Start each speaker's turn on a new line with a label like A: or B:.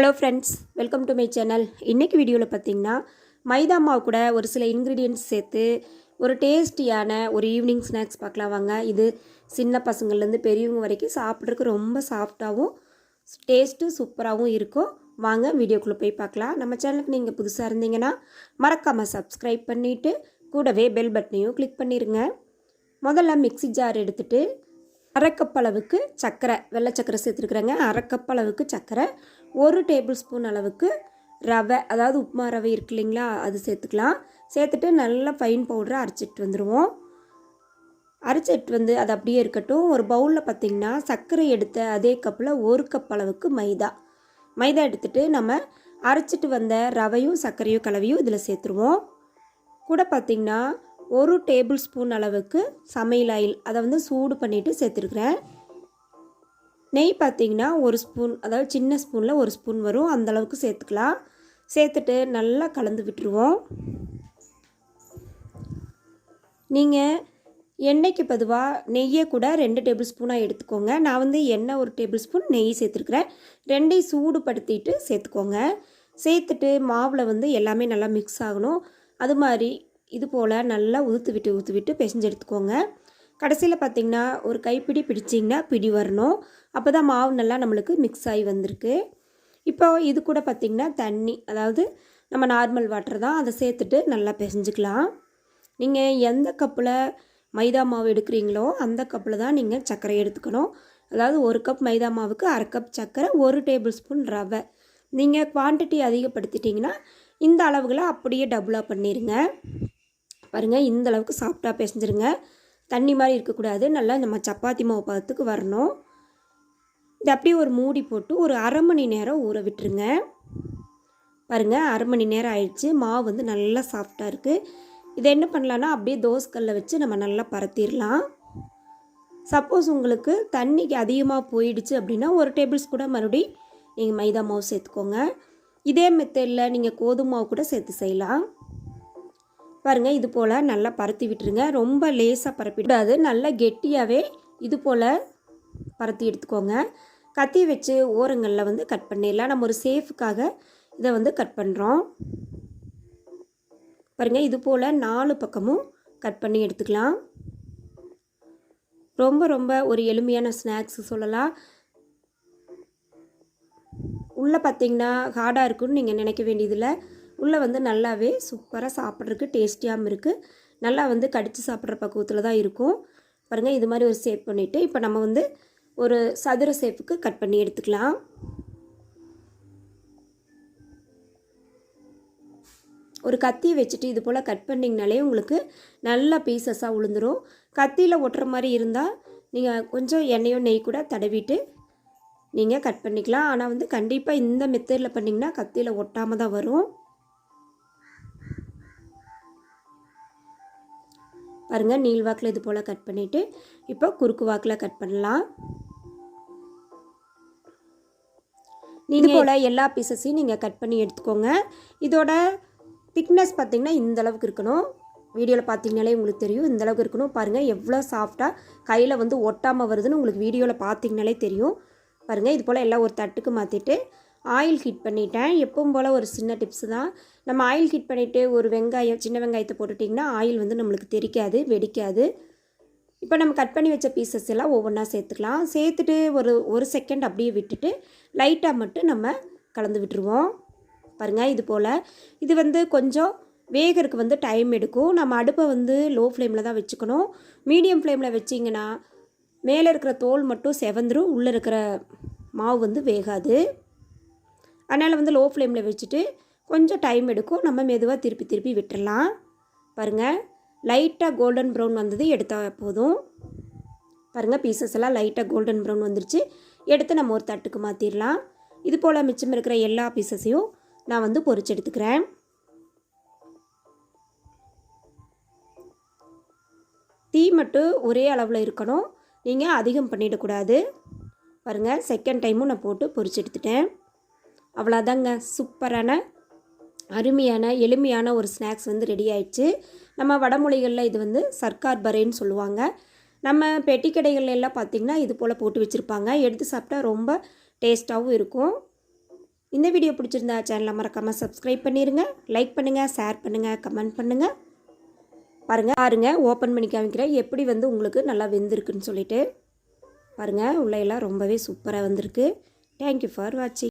A: Hello friends welcome to my channel இன்றைக்கி வீடியோவில் பார்த்தீங்கன்னா மைதா மாவு கூட ஒரு சில இன்க்ரீடியன்ட்ஸ் சேர்த்து ஒரு டேஸ்டியான ஒரு ஈவினிங் ஸ்நாக்ஸ் பார்க்கலாம் வாங்க. இது சின்ன பசங்கள்லேருந்து பெரியவங்க வரைக்கும் சாப்பிட்றதுக்கு ரொம்ப சாஃப்டாகவும் டேஸ்ட்டு சூப்பராகவும் இருக்கும். வாங்க வீடியோக்குள்ளே போய் பார்க்கலாம். நம்ம சேனலுக்கு நீங்கள் புதுசாக இருந்தீங்கன்னா மறக்காமல் சப்ஸ்கிரைப் பண்ணிவிட்டு கூடவே பெல் பட்டனையும் கிளிக் பண்ணிடுங்க முதல்ல மிக்ஸி ஜார் எடுத்துகிட்டு அரைக்கப்பளவுக்கு சர்க்கரை வெள்ளை சர்க்கரை சேர்த்துருக்குறேங்க. அரைக்கப்பளவுக்கு சர்க்கரை ஒரு டேபிள் ஸ்பூன் அளவுக்கு ரவை அதாவது உப்புமா ரவை இருக்கு இல்லைங்களா அது சேர்த்துக்கலாம். சேர்த்துட்டு நல்லா ஃபைன் பவுடரை அரைச்சிட்டு வந்துடுவோம் அரைச்சிட்டு வந்து அது அப்படியே இருக்கட்டும். ஒரு பவுலில் பார்த்திங்கன்னா சர்க்கரை எடுத்த அதே கப்பில் ஒரு கப் அளவுக்கு மைதா. மைதா எடுத்துகிட்டு நம்ம அரைச்சிட்டு வந்த ரவையும் சர்க்கரையும் கலவையும் இதில் சேர்த்துருவோம். கூட பார்த்திங்கன்னா ஒரு டேபிள் ஸ்பூன் அளவுக்கு சமையல் ஆயில் அதை வந்து சூடு பண்ணிவிட்டு சேர்த்துருக்குறேன். நெய் பார்த்திங்கன்னா ஒரு ஸ்பூன் அதாவது சின்ன ஸ்பூனில் ஒரு ஸ்பூன் வரும். அந்தளவுக்கு சேர்த்துக்கலாம். சேர்த்துட்டு நல்லா கலந்து விட்டுருவோம். நீங்கள் எண்ணெய்க்கு பதுவாக நெய்யை கூட ரெண்டு டேபிள் ஸ்பூனாக எடுத்துக்கோங்க. நான் வந்து எண்ணெய் ஒரு டேபிள் ஸ்பூன் நெய் சேர்த்துருக்குறேன். ரெண்டையும் சூடுபடுத்திட்டு சேர்த்துக்கோங்க. சேர்த்துட்டு மாவில் வந்து எல்லாமே நல்லா மிக்ஸ் ஆகணும். அது மாதிரி இது போல் நல்லா உதுத்து விட்டு ஊற்று விட்டு பிசைஞ்சு எடுத்துக்கோங்க. கடைசியில் பார்த்திங்கன்னா ஒரு கைப்பிடி பிடிச்சிங்கன்னா பிடி வரணும். அப்போ தான் மாவு நல்லா நம்மளுக்கு மிக்ஸ் ஆகி வந்திருக்கு. இப்போ இது கூட பார்த்திங்கன்னா தண்ணி அதாவது நம்ம நார்மல் வாட்டர் தான் அதை சேர்த்துட்டு நல்லா பிசைஞ்சுக்கலாம். நீங்கள் எந்த கப்பில் மைதா மாவு எடுக்கிறீங்களோ அந்த கப்பில் தான் நீங்கள் சர்க்கரை எடுத்துக்கணும். அதாவது ஒரு கப் மைதா மாவுக்கு அரை கப் சர்க்கரை ஒரு டேபிள் ஸ்பூன் ரவை. நீங்கள் குவான்டிட்டி அதிகப்படுத்திட்டிங்கன்னா இந்த அளவுகளை அப்படியே டபுளாக பண்ணிடுங்க பாருங்கள் இந்த அளவுக்கு சாஃப்டாக பிசைஞ்சிருங்க. தண்ணி மாதிரி இருக்கக்கூடாது. நல்லா நம்ம சப்பாத்தி மாவு பதத்துக்கு வரணும். இது அப்படியே ஒரு மூடி போட்டு ஒரு அரை மணி நேரம் ஊற விட்டுருங்க. பாருங்கள் அரை மணி நேரம் ஆயிடுச்சு. மாவு வந்து நல்லா சாஃப்டாக இருக்குது இதை என்ன பண்ணலான்னா அப்படியே தோசைக்கல்ல வச்சு நம்ம நல்லா பரத்திடலாம். சப்போஸ் உங்களுக்கு தண்ணிக்கு அதிகமாக போயிடுச்சு அப்படின்னா ஒரு டேபிள்ஸ் கூட மறுபடி நீங்கள் மைதா மாவு சேர்த்துக்கோங்க. இதே மெத்தடில் நீங்கள் கோதுமை மாவு கூட சேர்த்து செய்யலாம். பாருங்கள் இது போல் நல்லா பருத்தி விட்டுருங்க. ரொம்ப லேசாக பரப்பிடாது நல்லா கெட்டியாகவே இது போல் பருத்தி எடுத்துக்கோங்க. கத்தி வச்சு ஓரங்களில் வந்து கட் பண்ணிடலாம். நம்ம ஒரு சேஃபுக்காக இதை வந்து கட் பண்ணுறோம் பாருங்கள் இது போல் நாலு பக்கமும் கட் பண்ணி எடுத்துக்கலாம். ரொம்ப ரொம்ப ஒரு எளிமையான ஸ்நாக்ஸ் சொல்லலாம். உள்ளே பார்த்தீங்கன்னா ஹார்டாக இருக்குன்னு நீங்கள் நினைக்க வேண்டியதில்லை. உள்ளே வந்து நல்லாவே சூப்பராக சாப்பிட்றதுக்கு டேஸ்டியாகவும் இருக்குது நல்லா வந்து கடித்து சாப்பிட்ற பக்குவத்தில் தான் இருக்கும். பாருங்கள் இது மாதிரி ஒரு ஷேப் பண்ணிவிட்டு இப்போ நம்ம வந்து ஒரு சதுர சேப்புக்கு கட் பண்ணி எடுத்துக்கலாம். ஒரு கத்தி வச்சுட்டு இது போல் கட் பண்ணிங்கனாலே உங்களுக்கு நல்ல பீசஸாக உளுந்துடும் கத்தியில் ஒட்டுற மாதிரி இருந்தால் நீங்கள் கொஞ்சம் எண்ணெயோ நெய் கூட தடவிட்டு நீங்கள் கட் பண்ணிக்கலாம். ஆனால் வந்து கண்டிப்பாக இந்த மெத்தடில் பண்ணிங்கன்னா கத்தியில் ஒட்டாமல் தான் வரும். பாருங்கள் நீள் வாக்கில் இது போல் கட் பண்ணிவிட்டு இப்போ குறுக்கு வாக்கில் கட் பண்ணலாம். நீங்கள் போல் எல்லா பீசஸையும் நீங்கள் கட் பண்ணி எடுத்துக்கோங்க. இதோட திக்னஸ் பார்த்திங்கன்னா இந்த அளவுக்கு இருக்கணும். வீடியோவில் பார்த்தீங்கனாலே உங்களுக்கு தெரியும் இந்த அளவுக்கு இருக்கணும். பாருங்கள் எவ்வளோ சாஃப்டாக கையில் வந்து ஒட்டாமல் வருதுன்னு உங்களுக்கு வீடியோவில் பார்த்தீங்கனாலே தெரியும். பாருங்கள் இது போல் எல்லாம் ஒரு தட்டுக்கு மாற்றிட்டு ஆயில் ஹீட் பண்ணிட்டேன். எப்பவும் போல் ஒரு சின்ன டிப்ஸு தான். நம்ம ஆயில் ஹீட் பண்ணிவிட்டு ஒரு வெங்காயம் சின்ன வெங்காயத்தை போட்டுட்டிங்கன்னா ஆயில் வந்து நம்மளுக்கு தெரிக்காது வெடிக்காது. இப்போ நம்ம கட் பண்ணி வச்ச பீசஸ் எல்லாம் ஒவ்வொன்றா சேர்த்துக்கலாம். சேர்த்துட்டு ஒரு ஒரு செகண்ட் அப்படியே விட்டுட்டு லைட்டாக மட்டும் நம்ம கலந்து விட்டுருவோம். பாருங்கள் இது போல். இது வந்து கொஞ்சம் வேகறதுக்கு வந்து டைம் எடுக்கும். நம்ம அடுப்பை வந்து லோ ஃப்ளேமில் தான் வச்சுக்கணும். மீடியம் ஃப்ளேமில் வச்சிங்கன்னா மேலே இருக்கிற தோல் மட்டும் செவந்துரும். உள்ளே இருக்கிற மாவு வந்து வேகாது. அதனால் வந்து லோ ஃப்ளேமில் வச்சுட்டு கொஞ்சம் டைம் எடுக்கும். நம்ம மெதுவாக திருப்பி திருப்பி விட்டுடலாம். பாருங்கள் லைட்டாக கோல்டன் ப்ரௌன் வந்தது எடுத்தால் போதும். பாருங்கள் பீசஸ் எல்லாம் லைட்டாக கோல்டன் ப்ரௌன் வந்துருச்சு. எடுத்து நம்ம ஒரு தட்டுக்கு மாற்றிடலாம் இது போல் மிச்சம் இருக்கிற எல்லா பீசஸையும் நான் வந்து பொறிச்சு எடுத்துக்கிறேன். தீ மட்டும் ஒரே அளவில் இருக்கணும். நீங்கள் அதிகம் பண்ணிடக்கூடாது. பாருங்கள் செகண்ட் டைமும் நான் போட்டு பொரிச்சு எடுத்துட்டேன். அவ்வளோதாங்க. சூப்பரான அருமையான எளிமையான ஒரு ஸ்நாக்ஸ் வந்து ரெடி ஆயிடுச்சு. நம்ம வடமொழிகளில் இது வந்து சர்க்கார் பரேன்னு சொல்லுவாங்க. நம்ம பெட்டி கடைகள் எல்லாம் பார்த்திங்கன்னா இது போல் போட்டு வச்சுருப்பாங்க. எடுத்து சாப்பிட்டா ரொம்ப டேஸ்ட்டாகவும் இருக்கும். இந்த வீடியோ பிடிச்சிருந்தா சேனலை மறக்காமல் சப்ஸ்கிரைப் பண்ணிடுங்க லைக் பண்ணுங்கள் ஷேர் பண்ணுங்கள் கமெண்ட் பண்ணுங்கள் பாருங்கள் பாருங்கள் ஓப்பன் பண்ணி காமிக்கிறேன் எப்படி வந்து உங்களுக்கு நல்லா வெந்திருக்குன்னு சொல்லிட்டு. பாருங்கள் உள்ளே எல்லாம் ரொம்பவே சூப்பராக வந்திருக்கு. தேங்க்யூ ஃபார் வாட்சிங்